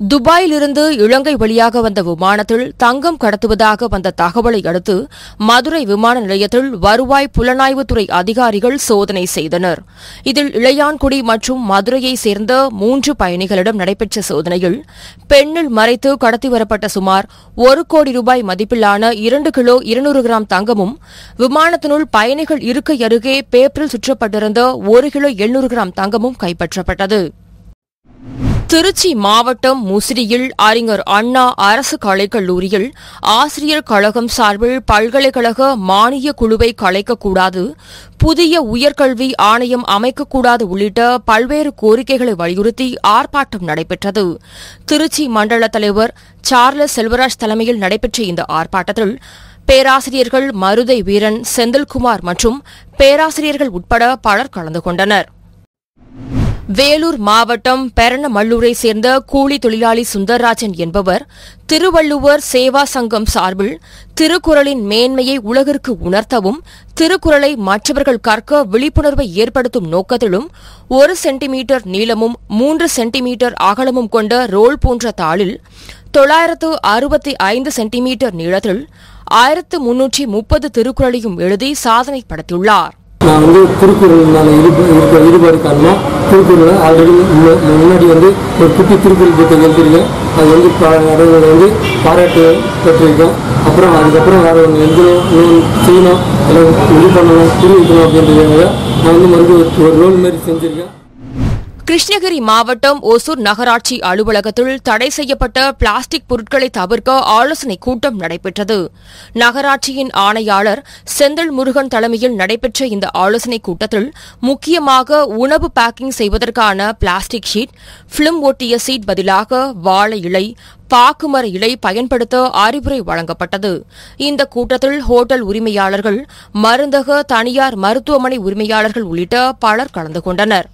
துபாயிலிருந்து இலங்கை வழியாக வந்த விமானத்தில் தங்கம் கடத்துவதாக வந்த தகவலை அடுத்து மதுரை விமான நிலையத்தில் வருவாய் புலனாய்வுத்துறை அதிகாரிகள் சோதனை செய்தனர். இதில் இளையான்குடி மற்றும் மதுரையைச் சேர்ந்த மூன்று பயணிகளிடம் நடைபெற்ற சோதனையில் பெண்ணில் மறைத்து கடத்தி வரப்பட்ட சுமார் ஒரு கோடி ரூபாய் மதிப்பிலான இரண்டு கிலோ இருநூறு கிராம் தங்கமும் விமானத்தினுள் பயணிகள் இருக்கை அருகே பேப்பரில் சுற்றப்பட்டிருந்த ஒரு கிலோ எண்ணூறு கிராம் தங்கமும் கைப்பற்றப்பட்டது. திருச்சி மாவட்டம் முசிறியில் அறிஞர் அண்ணா அரசு கலைக்கல்லூரியில் ஆசிரியர் கழகம் சார்பில் பல்கலைக்கழக மானிய குழுவை கலைக்கக்கூடாது புதிய உயர்கல்வி ஆணையம் அமைக்கக்கூடாது உள்ளிட்ட பல்வேறு கோரிக்கைகளை வலியுறுத்தி ஆர்ப்பாட்டம் நடைபெற்றது. திருச்சி மண்டல தலைவர் சார்லஸ் செல்வராஜ் தலைமையில் நடைபெற்ற இந்த ஆர்ப்பாட்டத்தில் பேராசிரியர்கள் மருதை வீரன் செந்தில்குமார் மற்றும் பேராசிரியர்கள் உட்பட பலர் கலந்து கொண்டனர். வேலூர் மாவட்டம் பெரணமல்லூரை சேர்ந்த கூலி தொழிலாளி சுந்தரராஜன் என்பவர் திருவள்ளுவர் சேவா சங்கம் சார்பில் திருக்குறளின் மேன்மையை உலகிற்கு உணர்த்தவும் திருக்குறளை மற்றவர்கள் கற்க விழிப்புணர்வை ஏற்படுத்தும் நோக்கத்திலும் ஒரு சென்டிமீட்டர் நீளமும் மூன்று சென்டிமீட்டர் அகலமும் கொண்ட ரோல் போன்ற தாளில் தொள்ளாயிரத்து அறுபத்தி ஐந்து சென்டிமீட்டர் நீளத்தில் ஆயிரத்து முன்னூற்றி முப்பது திருக்குறளையும் எழுதி சாதனை படைத்துள்ளார் நான் வந்து திருக்குறள் மேலே இருக்க ஈடுபாடு காரணமாக திருக்குறளை ஆல்ரெடி முன்னாடி வந்து ஒரு குட்டி திருக்குறள் புத்தகம் எழுதியிருக்கேன். அது வந்து நடவடிக்கை வந்து பாராட்டு பெற்றிருக்கேன். அப்புறம் அதுக்கப்புறம் வேறு ஒன்று எழுதணும் செய்யணும். எல்லாம் இது பண்ணணும் புரிய வைக்கணும் அப்படின்றதுக்காக நான் வந்து மறுபடியும் ஒரு- ஒரு ரோல் மாதிரி செஞ்சுருக்கேன். கிருஷ்ணகிரி மாவட்டம் ஒசூர் நகராட்சி அலுவலகத்தில் தடை செய்யப்பட்ட பிளாஸ்டிக் பொருட்களை தவிர்க்க ஆலோசனை கூட்டம் நடைபெற்றது. நகராட்சியின் ஆணையாளர் செந்தில் முருகன் தலைமையில் நடைபெற்ற இந்த ஆலோசனைக் கூட்டத்தில் முக்கியமாக உணவு பேக்கிங் செய்வதற்கான பிளாஸ்டிக் ஷீட் பிலிம் ஒட்டிய சீட் பதிலாக வாழை இலை பாக்குமர இலை பயன்படுத்த அறிவுரை வழங்கப்பட்டது. இந்த கூட்டத்தில் ஹோட்டல் உரிமையாளர்கள் மருந்தக தனியார் மருத்துவமனை உரிமையாளர்கள் உள்ளிட்ட பலர் கலந்து கொண்டனர்.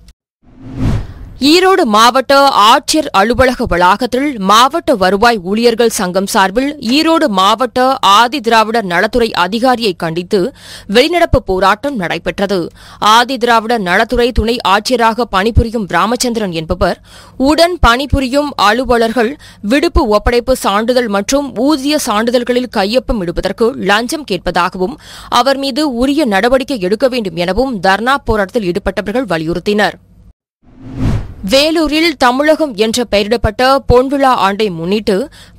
ஈரோடு மாவட்ட ஆட்சியர் அலுவலக வளாகத்தில் மாவட்ட வருவாய் ஊழியர்கள் சங்கம் சார்பில் ஈரோடு மாவட்ட ஆதி திராவிடர் நலத்துறை அதிகாரியை கண்டித்து வெளிநடப்பு போராட்டம் நடைபெற்றது. ஆதி திராவிடர் நலத்துறை துணை ஆட்சியராக பணிபுரியும் ராமச்சந்திரன் என்பவர் உடன் பணிபுரியும் அலுவலர்கள் விடுப்பு ஒப்படைப்பு சான்றிதழ் மற்றும் ஊதிய சான்றிதழ்களில் கையொப்பம் இடுவதற்கு லஞ்சம் கேட்பதாகவும் அவர் மீது உரிய நடவடிக்கை எடுக்க வேண்டும் எனவும் தர்ணா போராட்டத்தில் ஈடுபட்டவர்கள் வலியுறுத்தினர். வேலூரில் தமிழகம் என்ற பெயரிடப்பட்ட பொன்விழா ஆண்டை முன்னிட்டு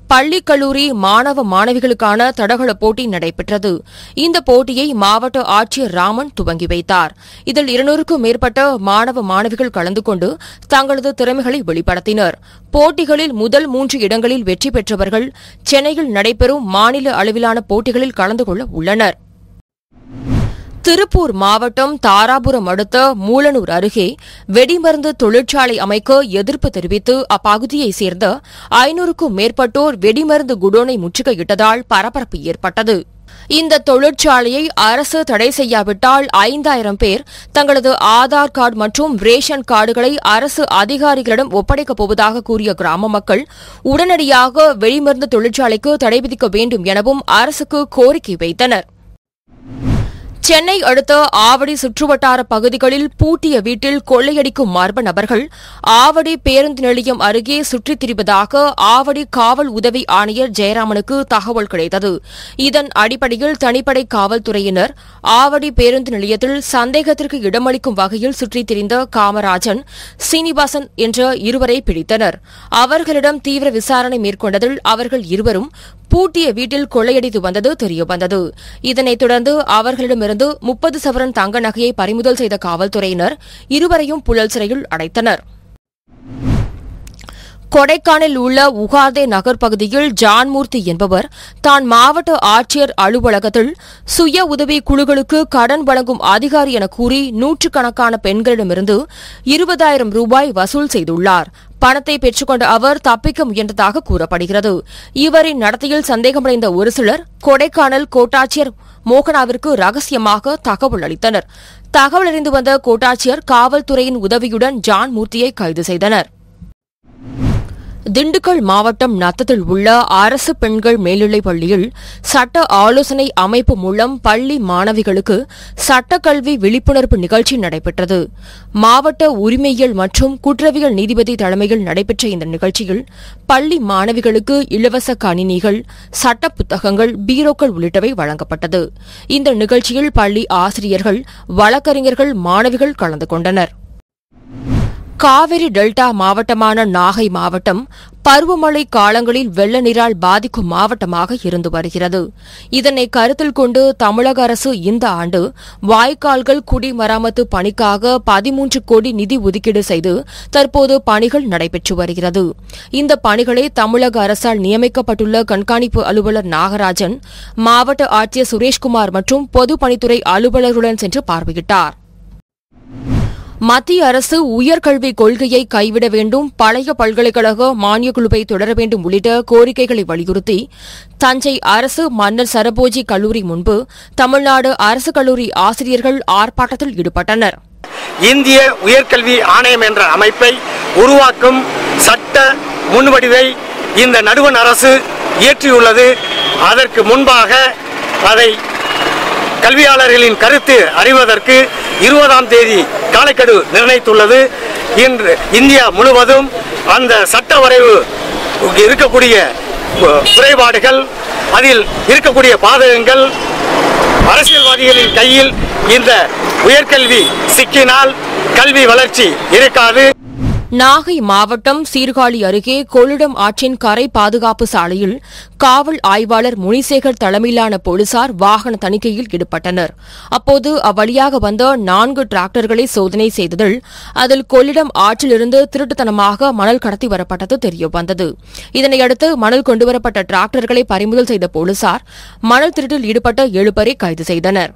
பள்ளி கல்லூரி மாணவ மாணவிகளுக்கான தடகள போட்டி நடைபெற்றது. இந்த போட்டியை மாவட்ட ஆட்சியர் ராமன் துவங்கி வைத்தார். இதில் இருநூறுக்கும் மேற்பட்ட மாணவ மாணவிகள் கலந்து கொண்டு தங்களது திறமைகளை வெளிப்படுத்தினர். போட்டிகளில் முதல் மூன்று இடங்களில் வெற்றி பெற்றவர்கள் சென்னையில் நடைபெறும் மாநில அளவிலான போட்டிகளில் கலந்து கொள்ள உள்ளனர். திருப்பூர் மாவட்டம் தாராபுரம் அடுத்த மூலனூர் அருகே வெடிமருந்து தொழிற்சாலை அமைக்க எதிர்ப்பு தெரிவித்து அப்பகுதியைச் சேர்ந்த ஐநூறுக்கும் மேற்பட்டோர் வெடிமருந்து குடோனை முற்றுகையிட்டதால் பரபரப்பு ஏற்பட்டது. இந்த தொழிற்சாலையை அரசு தடை செய்யாவிட்டால் ஐந்தாயிரம் பேர் தங்களது ஆதார் கார்டு மற்றும் ரேஷன் கார்டுகளை அரசு அதிகாரிகளிடம் ஒப்படைக்கப் போவதாக கூறிய கிராம மக்கள் உடனடியாக வெடிமருந்து தொழிற்சாலைக்கு தடை விதிக்க வேண்டும் எனவும் அரசுக்கு கோரிக்கை வைத்தனர். சென்னை அடுத்த ஆவடி சுற்றுவட்டார பகுதிகளில் பூட்டிய வீட்டில் கொள்ளையடிக்கும் மர்ம நபர்கள் ஆவடி பேருந்து நிலையம் அருகே சுற்றித் திரிவதாக ஆவடி காவல் உதவி ஆணையர் ஜெயராமனுக்கு தகவல் கிடைத்தது. இதன் அடிப்படையில் தனிப்படை காவல்துறையினர் ஆவடி பேருந்து நிலையத்தில் சந்தேகத்திற்கு இடமளிக்கும் வகையில் சுற்றித் திரிந்த காமராஜன் சீனிவாசன் என்ற இருவரை பிடித்தனர். அவர்களிடம் தீவிர விசாரணை மேற்கொண்டதில் அவர்கள் இருவரும் பூட்டிய வீட்டில் கொள்ளையடித்து வந்தது தெரியவந்தது. இதனைத் தொடர்ந்து அவர்களிடமிருந்து முப்பது சவரன் தங்க நகையை பறிமுதல் செய்த காவல்துறையினர் இருவரையும் புழல் சிறையில் அடைத்தனர். கொடைக்கானல் உள்ள உகாதே நகர் பகுதியில் ஜான்மூர்த்தி என்பவர் தான் மாவட்ட ஆட்சியர் அலுவலகத்தில் சுய உதவி குழுக்களுக்கு கடன் வழங்கும் அதிகாரி என கூறி நூற்றுக்கணக்கான பெண்களிடமிருந்து இருபதாயிரம் ரூபாய் வசூல் செய்துள்ளார். பணத்தை பெற்றுக்கொண்ட அவர் தப்பிக்க முயன்றதாக கூறப்படுகிறது. இவரின் நடத்தையில் சந்தேகமடைந்த ஒரு சிலர் கொடைக்கானல் கோட்டாட்சியர் மோகனாவிற்கு ரகசியமாக தகவல் அளித்தனர். தகவல் அறிந்து வந்த கோட்டாட்சியர் காவல்துறையின் உதவியுடன் ஜான் மூர்த்தியை கைது செய்தனர். திண்டுக்கல் மாவட்டம் நத்தத்தில் உள்ள அரசு பெண்கள் மேல்நிலைப் பள்ளியில் சட்ட ஆலோசனை அமைப்பு மூலம் பள்ளி மாணவிகளுக்கு சட்டக்கல்வி விழிப்புணர்வு நிகழ்ச்சி நடைபெற்றது. மாவட்ட உரிமையியல் மற்றும் குற்றவியல் நீதிபதி தலைமையில் நடைபெற்ற இந்த நிகழ்ச்சியில் பள்ளி மாணவிகளுக்கு இலவச கணினிகள் சட்ட புத்தகங்கள் பீரோக்கள் உள்ளிட்டவை வழங்கப்பட்டது. இந்த நிகழ்ச்சியில் பள்ளி ஆசிரியர்கள் வழக்கறிஞர்கள் மாணவிகள் கலந்து கொண்டனர். காவிரி டெல்டா மாவட்டமான நாகை மாவட்டம் பருவமழை காலங்களில் வெள்ள நீரால் பாதிக்கும் மாவட்டமாக இருந்து வருகிறது. இதனை கருத்தில் கொண்டு தமிழக அரசு இந்த ஆண்டு வாய்க்கால்கள் குடிமராமத்து பணிக்காக பதிமூன்று கோடி நிதி ஒதுக்கீடு செய்து தற்போது பணிகள் நடைபெற்று வருகிறது. இந்த பணிகளை தமிழக அரசால் நியமிக்கப்பட்டுள்ள கண்காணிப்பு அலுவலர் நாகராஜன் மாவட்ட ஆட்சியர் சுரேஷ்குமார் மற்றும் பொதுப்பணித்துறை அலுவலர்களுடன் சென்று பார்வையிட்டார். மத்திய அரசு உயர்கல்வி கொள்கையை கைவிட வேண்டும் பழைய பல்கலைக்கழக மானியக் குழுவை தொடர வேண்டும் உள்ளிட்ட கோரிக்கைகளை வலியுறுத்தி தஞ்சை அரசு மன்னர் சரபோஜி கல்லூரி முன்பு தமிழ்நாடு அரசு கல்லூரி ஆசிரியர்கள் ஆர்ப்பாட்டத்தில் ஈடுபட்டனர். இந்திய உயர்கல்வி ஆணையம் என்ற அமைப்பை உருவாக்கும் சட்ட முன்வடிவை இந்த நடுவண் அரசு இயற்றியுள்ளது. அதற்கு முன்பாக அதை கல்வியாளர்களின் கருத்து அறிவதற்கு இருபதாம் தேதி காலக்கெடு நிர்ணயித்துள்ளது. இன்று இந்தியா முழுவதும் அந்த சட்ட வரைவு இருக்கக்கூடிய குறைபாடுகள் அதில் இருக்கக்கூடிய பாதகங்கள் அரசியல்வாதிகளின் கையில் இந்த உயர்கல்வி சிக்கினால் கல்வி வளர்ச்சி இருக்காது. நாகை மாவட்டம் சீர்காழி அருகே கொள்ளிடம் ஆற்றின் கரை பாதுகாப்பு சாலையில் காவல் ஆய்வாளர் முனிசேகர் தலைமையிலான போலீசார் வாகன தணிக்கையில் ஈடுபட்டனர். அப்போது அவ்வழியாக வந்த நான்கு டிராக்டர்களை சோதனை செய்ததில் அதில் கொள்ளிடம் ஆற்றிலிருந்து திருட்டுத்தனமாக மணல் கடத்தி வரப்பட்டது தெரியவந்தது. இதனையடுத்து மணல் கொண்டுவரப்பட்ட டிராக்டர்களை பறிமுதல் செய்த போலீசார் மணல் திருட்டில் ஈடுபட்ட ஏழு பேரை கைது செய்தனர்.